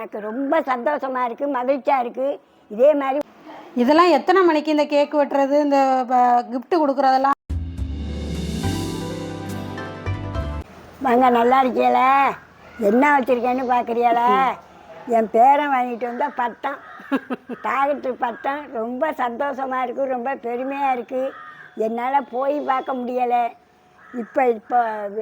எனக்கு ரொம்ப சந்தோஷமாக இருக்குது மகிழ்ச்சியாக இருக்குது இதே மாதிரி இதெல்லாம் எத்தனை மணிக்கு இந்த கேக் வெட்டுறது இந்த gift கொடுக்குறதெல்லாம்? வாங்க நல்லா இருக்கீங்கள? என்ன வச்சுருக்கேன்னு பார்க்குறீங்களா என் பேரன் வாங்கிட்டு வந்த பட்டம். டாக்டர் பட்டம். ரொம்ப சந்தோஷமாக இருக்குது ரொம்ப பெருமையாக இருக்குது என்னால் போய் பார்க்க முடியலை. இப்போ இப்போ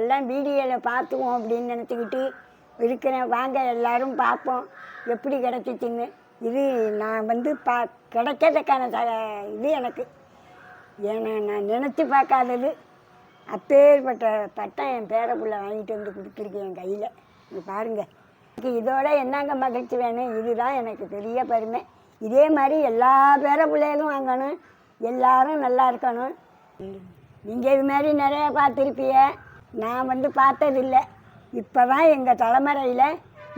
எல்லாம் வீடியோவில் பார்த்துவோம் அப்படின்னு நினச்சிக்கிட்டு இருக்கிறேன். வாங்க எல்லாரும் பார்ப்போம். எப்படி கிடச்சிச்சின்னு. இது நான் வந்து பா கிடைக்கிறதுக்கான ச இது எனக்கு. ஏன்னா நான் நினச்சி பார்க்காதது. அப்பேற்பட்ட பட்டம் என் பேரப்புள்ள வாங்கிட்டு வந்து கொடுத்துருக்கேன் என் கையில். இங்கே பாருங்கள் எனக்கு இதோட என்னங்க மகிழ்ச்சி வேணும்? இதுதான் எனக்கு பெரிய பெருமை. இதே மாதிரி எல்லா பேர பிள்ளைகளும் வாங்கணும். எல்லாரும் நல்லா இருக்கணும். நீங்கள் இது மாதிரி நிறையா பார்த்துருப்பிய நான் வந்து பார்த்ததில்லை. இப்போ தான் எங்கள் தலைமுறையில்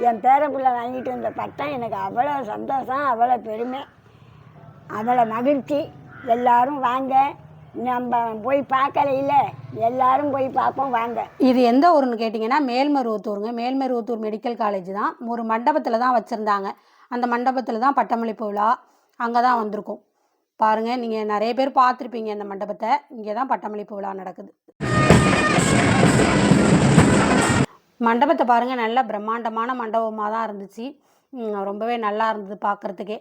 என் பேரப்பிள்ளை வாங்கிட்டு வந்த பட்டம் எனக்கு அவ்வளோ சந்தோஷம் அவ்வளோ பெருமை. அவ்வளோ மகிழ்ச்சி. எல்லாரும் வாங்க. நம்ம போய் பார்க்கலையில. எல்லாரும் போய் பார்ப்போம் வாங்க. இது எந்த ஊருன்னு கேட்டிங்கன்னா மேல்மருவத்தூருங்க. மேல்மருவத்தூர் மெடிக்கல் காலேஜ் தான். ஒரு மண்டபத்தில் தான் வச்சுருந்தாங்க. அந்த மண்டபத்தில் தான் பட்டமளிப்பு விழா அங்கே தான் வந்திருக்கும். பாருங்கள் நீங்கள் நிறைய பேர் பார்த்துருப்பீங்க இந்த மண்டபத்தை. இங்கே தான் பட்டமளிப்பு விழா நடக்குது. மண்டபத்தை பாருங்கள் நல்ல பிரம்மாண்டமான மண்டபமாக தான் இருந்துச்சு ரொம்பவே நல்லா இருந்தது பார்க்குறதுக்கே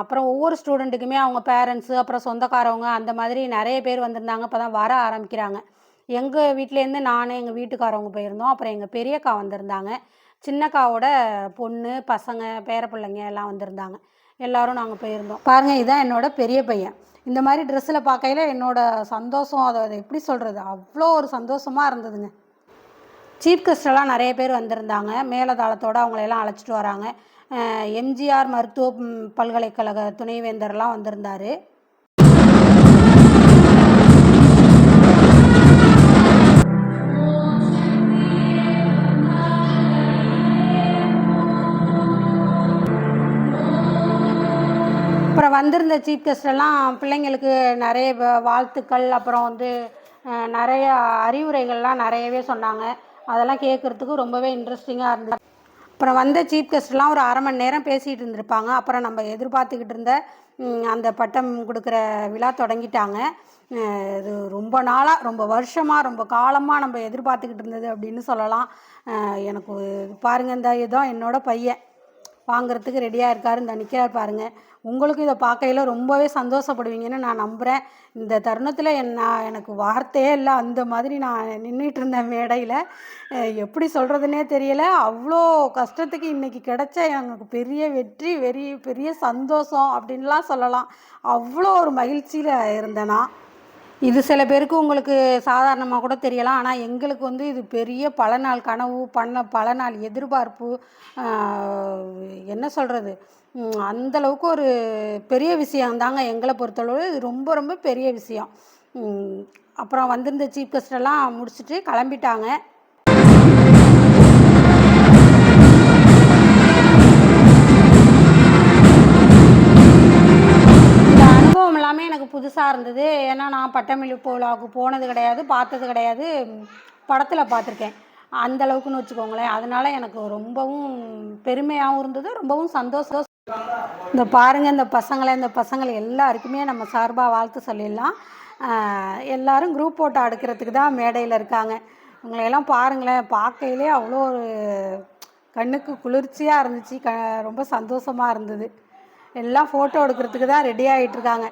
அப்புறம் ஒவ்வொரு ஸ்டூடெண்ட்டுக்குமே அவங்க பேரண்ட்ஸு அப்புறம் சொந்தக்காரவங்க அந்த மாதிரி நிறைய பேர் வந்திருந்தாங்க இப்போ தான் வர ஆரம்பிக்கிறாங்க. எங்கள் வீட்டிலேருந்து நான் எங்கள் வீட்டுக்காரவங்க போயிருந்தோம் அப்புறம் எங்கள் பெரியக்கா வந்திருந்தாங்க. சின்னக்காவோட பொண்ணு பசங்க பேர பிள்ளைங்க எல்லாம் வந்திருந்தாங்க. எல்லோரும் நாங்கள் போயிருந்தோம். பாருங்கள் இதுதான் என்னோடய பெரிய பையன். இந்த மாதிரி ட்ரெஸ்ஸில் பார்க்கையில என்னோடய சந்தோஷம் அதை அதை எப்படி சொல்கிறது அவ்வளோ ஒரு சந்தோஷமாக இருந்ததுங்க. சீஃப் கெஸ்டெல்லாம் நிறைய பேர் வந்திருந்தாங்க. மேலதாளத்தோடு அவங்களையெல்லாம் அழைச்சிட்டு வராங்க. எம்ஜிஆர் மருத்துவ பல்கலைக்கழக துணைவேந்தர்லாம் வந்திருந்தார். அப்புறம் வந்திருந்த சீஃப் கெஸ்டெல்லாம் பிள்ளைங்களுக்கு நிறைய வ- வாழ்த்துக்கள். அப்புறம் வந்து நிறைய அறிவுரைகள்லாம் நிறையவே சொன்னாங்க. அதெல்லாம் கேட்குறதுக்கு ரொம்பவே இன்ட்ரெஸ்டிங்காக இருந்தது. அப்புறம் வந்த சீஃப் கெஸ்ட்லாம் ஒரு அரை மணி நேரம் பேசிகிட்டு இருந்திருப்பாங்க. அப்புறம் நம்ம எதிர்பார்த்துக்கிட்டு இருந்த அந்த பட்டம் கொடுக்குற விழா தொடங்கிட்டாங்க. இது ரொம்ப நாளாக ரொம்ப வருஷமாக ரொம்ப காலமாக நம்ம எதிர்பார்த்துக்கிட்டு இருந்தது அப்படின்னு சொல்லலாம். எனக்கு பாருங்கள் இந்த இதுதான் என்னோடய பையன். வாங்குறதுக்கு ரெடியாக இருக்காரு இந்த நிற்கிறார் பாருங்கள் உங்களுக்கும் இதை பார்க்கையில ரொம்பவே சந்தோஷப்படுவீங்கன்னு நான் நம்புகிறேன் இந்த தருணத்தில் என்ன எனக்கு வார்த்தையே இல்லை. அந்த மாதிரி நான் நின்றுட்டு இருந்தேன் மேடையில் எப்படி சொல்கிறதுனே தெரியலை. அவ்வளோ கஷ்டத்துக்கு இன்றைக்கி கிடைச்ச எனக்கு பெரிய வெற்றி வெறி பெரிய சந்தோஷம் அப்படின்லாம் சொல்லலாம். அவ்வளோ ஒரு மகிழ்ச்சியில் இருந்தேன் நான். இது சில பேருக்கு உங்களுக்கு சாதாரணமாக கூட தெரியலாம். ஆனால் எங்களுக்கு வந்து இது பெரிய பல நாள் கனவு பண்ண பல நாள் எதிர்பார்ப்பு என்ன சொல்கிறது அந்தளவுக்கு ஒரு பெரிய விஷயம் தாங்க எங்களை பொறுத்தளவு. இது ரொம்ப ரொம்ப பெரிய விஷயம். அப்புறம் வந்திருந்த சீஃப் கெஸ்டெல்லாம் முடிச்சுட்டு கிளம்பிட்டாங்க. புதுசாக இருந்தது. ஏன்னா நான் பட்டமளிப்பு விழாவுக்கு போனது கிடையாது பார்த்தது கிடையாது. படத்தில் பார்த்துருக்கேன். அந்த அளவுக்குன்னு வச்சுக்கோங்களேன். அதனால் எனக்கு ரொம்பவும் பெருமையாகவும் இருந்தது ரொம்பவும் சந்தோஷம். இந்த பாருங்கள் இந்த பசங்களை இந்த பசங்களை எல்லாருக்குமே நம்ம சார்பாக வாழ்த்து சொல்லிடலாம். எல்லாரும் குரூப் ஃபோட்டோ எடுக்கிறதுக்கு தான் மேடையில் இருக்காங்க. இவங்களையெல்லாம் பாருங்களேன். பார்க்கையிலே அவ்வளோ ஒரு கண்ணுக்கு குளிர்ச்சியாக இருந்துச்சு. க ரொம்ப சந்தோஷமாக இருந்தது. எல்லாம் ஃபோட்டோ எடுக்கிறதுக்கு தான் ரெடி ஆகிட்டு இருக்காங்க.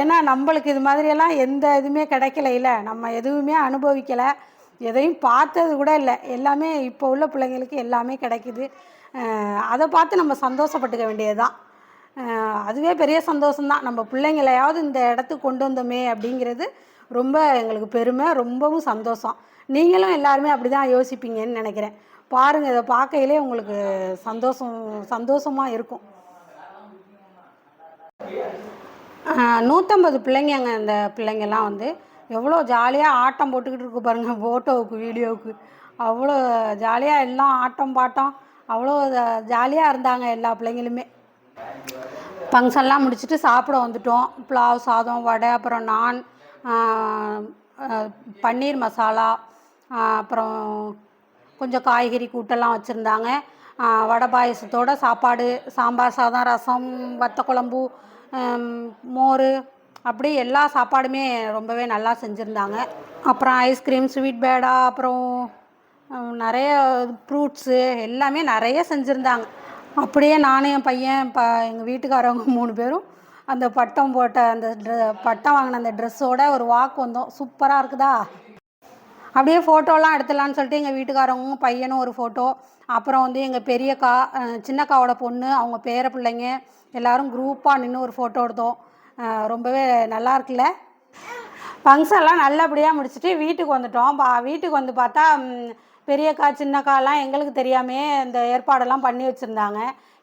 ஏன்னா நம்மளுக்கு இது மாதிரியெல்லாம் எந்த இதுவுமே கிடைக்கல இல்லை. நம்ம எதுவுமே அனுபவிக்கலை. எதையும் பார்த்தது கூட இல்லை. எல்லாமே இப்போ உள்ள பிள்ளைங்களுக்கு எல்லாமே கிடைக்குது. அதை பார்த்து நம்ம சந்தோஷப்பட்டுக்க வேண்டியது தான் அதுவே பெரிய சந்தோஷம்தான். நம்ம பிள்ளைங்களையாவது இந்த இடத்துக்கு கொண்டு வந்தோமே அப்படிங்கிறது ரொம்ப எங்களுக்கு பெருமை ரொம்பவும் சந்தோஷம். நீங்களும் எல்லாருமே அப்படி தான் யோசிப்பீங்கன்னு நினைக்கிறேன். பாருங்கள் இதை பார்க்கையிலே உங்களுக்கு சந்தோஷம் சந்தோஷமாக இருக்கும். நூற்றம்பது பிள்ளைங்கங்க அந்த பிள்ளைங்கள்லாம் வந்து. எவ்வளோ ஜாலியாக ஆட்டம் போட்டுக்கிட்டு இருக்கு பாருங்கள் ஃபோட்டோவுக்கு வீடியோவுக்கு அவ்வளோ ஜாலியாக எல்லாம் ஆட்டம் பாட்டம். அவ்வளோ ஜாலியாக இருந்தாங்க எல்லா பிள்ளைங்களுமே. ஃபங்க்ஷன்லாம் முடிச்சுட்டு சாப்பிட வந்துட்டோம். புலாவ் சாதம் வடை அப்புறம் நான் பன்னீர் மசாலா அப்புறம் கொஞ்சம் காய்கறி கூட்டெல்லாம் வச்சுருந்தாங்க. வடை பாயசத்தோட சாப்பாடு சாம்பார் சாதம் ரசம் வத்த குழம்பு மோர் அப்படி எல்லா சாப்பாடுமே ரொம்பவே நல்லா செஞ்சுருந்தாங்க. அப்புறம் ஐஸ்கிரீம் ஸ்வீட் பேடா அப்புறம் நிறைய ஃப்ரூட்ஸு எல்லாமே நிறைய செஞ்சுருந்தாங்க. அப்படியே நானும் என் பையன் ப எங்கள் வீட்டுக்காரவங்க மூணு பேரும் அந்த பட்டம் போட்ட அந்த ட்ர- பட்டம் வாங்கின அந்த ட்ரெஸ்ஸோட ஒரு வாக் வந்தோம். சூப்பராக இருக்குதா? அப்படியே ஃபோட்டோலாம் எடுத்துடலான்னு சொல்லிட்டு எங்கள் வீட்டுக்காரவங்க பையனும் ஒரு ஃபோட்டோ அப்புறம் வந்து எங்கள் பெரியக்கா சின்னக்காவோட பொண்ணு அவங்க பேர பிள்ளைங்க எல்லாரும் குரூப்பாக நின்று ஒரு ஃபோட்டோ எடுத்தோம். ரொம்பவே நல்லா இருக்குல்ல? ஃபங்க்ஷன்லாம் நல்லபடியாக முடிச்சுட்டு வீட்டுக்கு வந்துட்டோம். பா வீட்டுக்கு வந்து பார்த்தா பெரியக்கா சின்னக்காலாம் எங்களுக்கு தெரியாமே இந்த ஏற்பாடெல்லாம் பண்ணி வச்சுருந்தாங்க.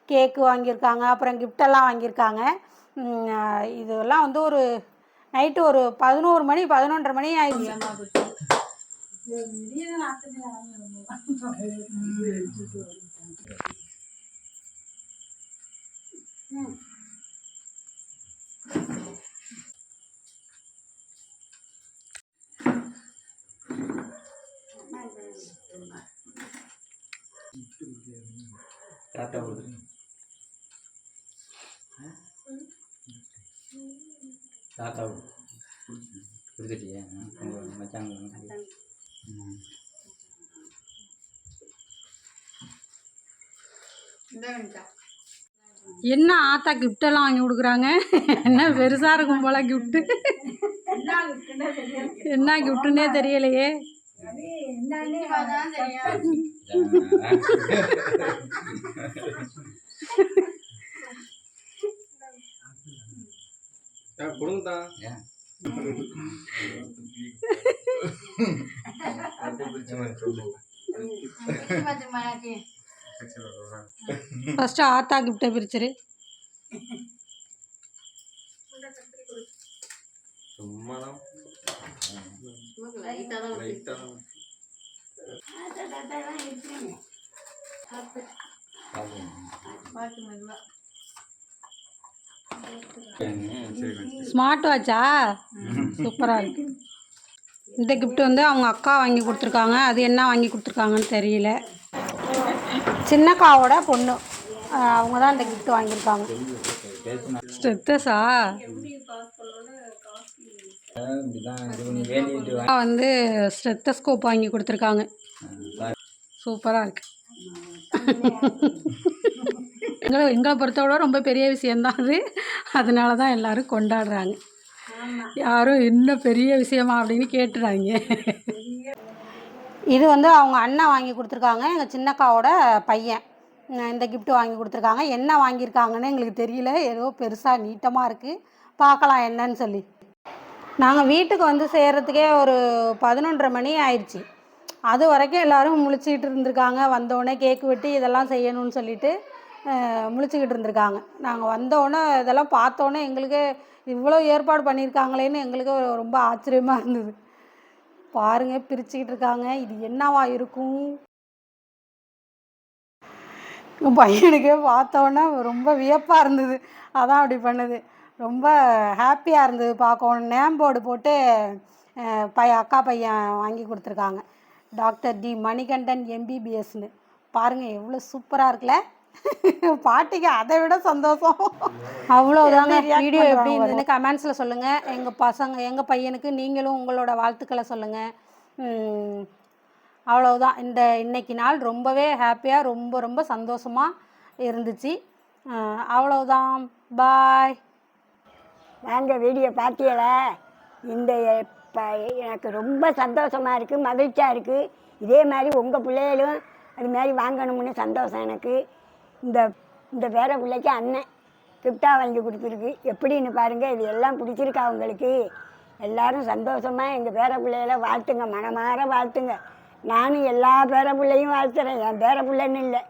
கேக்கு வாங்கியிருக்காங்க அப்புறம் கிஃப்டெல்லாம் வாங்கியிருக்காங்க. இதெல்லாம் வந்து ஒரு நைட்டு ஒரு பதினோரு மணி பதினொன்றரை மணி ஆயிடுச்சு. டாட்டா கொடுத்துருங்க டாட்டா கொடுத்துட்டியா என்ன ஆத்தா கிஃப்டெல்லாம் வாங்கி கொடுக்குறாங்க என்ன பெருசாக இருக்கும் போல கிஃப்ட்டு என்ன கிஃப்ட்டுன்னே தெரியலையே கொடுங்கதா ஃபஸ்ட்டு ஆத்தா கிஃப்ட்டை லைட்டாக ஸ்மார்ட் வாட்சா சூப்பராக இருக்கு. இந்த gift வந்து அவங்க அக்கா வாங்கி கொடுத்துருக்காங்க. அது என்ன வாங்கி கொடுத்துருக்காங்கன்னு தெரியல. சின்னக்காவோட பொண்ணு. அவங்க தான் இந்த gift வாங்கியிருக்காங்க. அக்கா வந்து ஸ்டெத்தஸ்கோப் வாங்கி கொடுத்துருக்காங்க. சூப்பராக இருக்கு. எங்களை எங்களை பொறுத்தவரை ரொம்ப பெரிய விஷயந்தான் அது. அதனால தான் எல்லாரும் கொண்டாடுறாங்க. யாரும் இன்னும் பெரிய விஷயமா அப்படின்னு கேட்டுறாங்க. இது வந்து அவங்க அண்ணன் வாங்கி கொடுத்துருக்காங்க எங்கள் சின்னக்காவோட பையன். இந்த கிஃப்ட் வாங்கி கொடுத்துருக்காங்க. என்ன வாங்கியிருக்காங்கன்னு எங்களுக்கு தெரியல. ஏதோ பெருசாக நீட்டமாக இருக்குது பார்க்கலாம் என்னன்னு சொல்லி. நாங்கள் வீட்டுக்கு வந்து சேர்கிறதுக்கே ஒரு பதினொன்றரை மணி ஆயிடுச்சு. அது வரைக்கும் எல்லோரும் முழிச்சிக்கிட்டு இருந்திருக்காங்க. வந்தோடனே கேக் வெட்டி இதெல்லாம் செய்யணும்னு சொல்லிட்டு முழிச்சிக்கிட்டு இருந்திருக்காங்க. நாங்கள் வந்தோடனே இதெல்லாம் பார்த்தோன்னே எங்களுக்கு இவ்வளோ ஏற்பாடு பண்ணியிருக்காங்களேன்னு எங்களுக்கு ரொம்ப ஆச்சரியமாக இருந்தது. பாருங்க பிரிச்சுக்கிட்டு இருக்காங்க. இது என்னவா இருக்கும்? என் பையனுக்கே பார்த்தோன்னே ரொம்ப வியப்பாக இருந்தது. அதான் அப்படி பண்ணுது. ரொம்ப ஹாப்பியாக இருந்தது பார்க்கணும் நேம் போர்டு போட்டு பையன் பைய அக்கா பையன் வாங்கி கொடுத்துருக்காங்க. Doctor D. மணிகண்டன் எம்பிபிஎஸ்னு பாருங்கள் எவ்வளோ சூப்பராக இருக்குல்ல? பாட்டிக்கு அதை விட சந்தோஷம். அவ்வளோதாங்க வீடியோ எப்படி இருந்ததுன்னு கமெண்ட்ஸில் சொல்லுங்கள் எங்கள் பசங்க எங்கள் பையனுக்கு நீங்களும் உங்களோட வாழ்த்துக்களை சொல்லுங்கள் அவ்வளவுதான். இந்த இன்னைக்கு நாள் ரொம்பவே ஹாப்பியாக ரொம்ப ரொம்ப சந்தோஷமாக இருந்துச்சு. அஹ் அவ்வளவுதான். பாய் வாங்க வீடியோ பார்த்தீங்களா இந்த ப- எனக்கு ரொம்ப சந்தோஷமாக இருக்குது மகிழ்ச்சியாக இருக்குது இதே மாதிரி உங்கள் பிள்ளைகளும் அது மாதிரி வாங்கணும்னு சந்தோஷம் எனக்கு. இந்த இந்த பேர பிள்ளைக்கு அண்ணன் கிஃப்டாக வாங்கி கொடுத்துருக்கு. எப்படின்னு பாருங்கள் இது எல்லாம் பிடிச்சிருக்கா உங்களுக்கு எல்லாரும் சந்தோஷமாக எங்கள் பேர பிள்ளைகளை வாழ்த்துங்க மனமாற வாழ்த்துங்க. நானும் எல்லா பேர பிள்ளையும் வாழ்த்துறேன் என் பேர பிள்ளைன்னு இல்லை.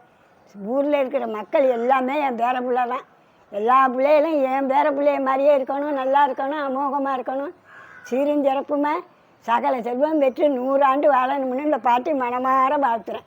ஊரில் இருக்கிற மக்கள் எல்லாமே என் பேர பிள்ளை தான் எல்லா பிள்ளைகளும் என் பேர பிள்ளைய மாதிரியே இருக்கணும் நல்லா இருக்கணும் அமோகமாக இருக்கணும். சீரும் சிறப்புமா சகல செல்வம் பெற்று நூறாண்டு வாழணும்னு இந்த பாட்டி மனமாற வாழ்த்துறேன்.